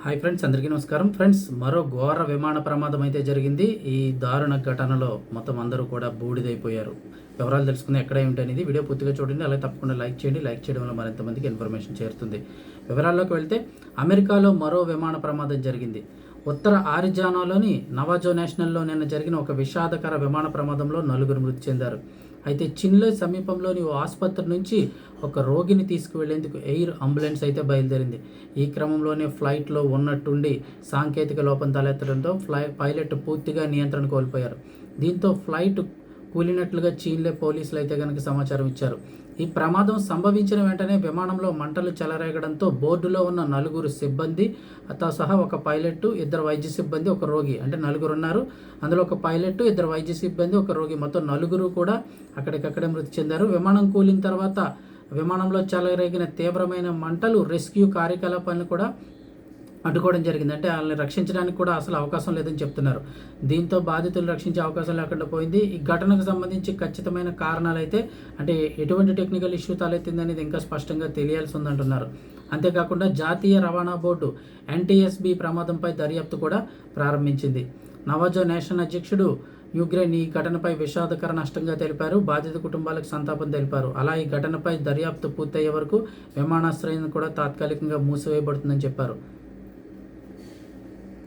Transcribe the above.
Hi friends అందరికీ నమస్కారం. Friends మరో ఘోర విమాన ప్రమాదం అయితే జరిగింది. ఈ దారుణ ఘటనలో మొత్తం అందరూ కూడా బూడిదైపోయారు. వివరాలు తెలుసుకుని ఎక్కడ ఏమిటి అనేది. వీడియో పూర్తిగా చూడండి అలాగే తప్పకుండా లైక్ చేయండి. లైక్ చేయడం వల్ల మరింత మందికి ఇన్ఫర్మేషన్ చేరుతుంది. వివరాల్లోకి వెళ్తే అమెరికాలో మరో విమాన ప్రమాదం జరిగింది. ఉత్తర ఆరిజానాలోని నవాజో నేషనల్లో నిన్న జరిగిన ఒక విషాదకర విమాన ప్రమాదంలో నలుగురు మృతి చెందారు. అయితే చిన్లో సమీపంలోని ఓ ఆసుపత్రి నుంచి ఒక రోగిని తీసుకువెళ్ళేందుకు ఎయిర్ అంబులెన్స్ అయితే బయలుదేరింది. ఈ క్రమంలోనే ఫ్లైట్లో ఉన్నట్టుండి సాంకేతిక లోపం తలెత్తడంతో ఫ్లై పైలట్ పూర్తిగా నియంత్రణ కోల్పోయారు. దీంతో ఫ్లైట్ కూలినట్లుగా చీన్లే పోలీసులు అయితే కనుక సమాచారం ఇచ్చారు. ఈ ప్రమాదం సంభవించిన వెంటనే విమానంలో మంటలు చెలరేగడంతో బోర్డులో ఉన్న నలుగురు సిబ్బంది తో సహా ఒక పైలట్ ఇద్దరు వైద్య సిబ్బంది ఒక రోగి అంటే నలుగురు ఉన్నారు. అందులో ఒక పైలట్ ఇద్దరు వైద్య సిబ్బంది ఒక రోగి. మొత్తం నలుగురు కూడా అక్కడికక్కడే మృతి చెందారు. విమానం కూలిన తర్వాత విమానంలో చెలరేగిన తీవ్రమైన మంటలు రెస్క్యూ కార్యకలాపాలను కూడా అడ్డుకోవడం జరిగింది. అంటే వాళ్ళని రక్షించడానికి కూడా అసలు అవకాశం లేదని చెప్తున్నారు. దీంతో బాధితులు రక్షించే అవకాశం లేకుండా పోయింది. ఈ ఘటనకు సంబంధించి ఖచ్చితమైన కారణాలు అయితే అంటే ఎటువంటి టెక్నికల్ ఇష్యూ తలెత్తింది అనేది ఇంకా స్పష్టంగా తెలియాల్సి ఉందంటున్నారు. అంతేకాకుండా జాతీయ రవాణా బోర్డు ఎన్టీఎస్బి ప్రమాదంపై దర్యాప్తు కూడా ప్రారంభించింది. నవాజో నేషన్ అధ్యక్షుడు యుగ్రెన్ ఈ ఘటనపై విషాదకర నష్టంగా తెలిపారు. బాధిత కుటుంబాలకు సంతాపం తెలిపారు. అలా ఈ ఘటనపై దర్యాప్తు పూర్తయ్యే వరకు విమానాశ్రయం కూడా తాత్కాలికంగా మూసివేయబడుతుందని చెప్పారు.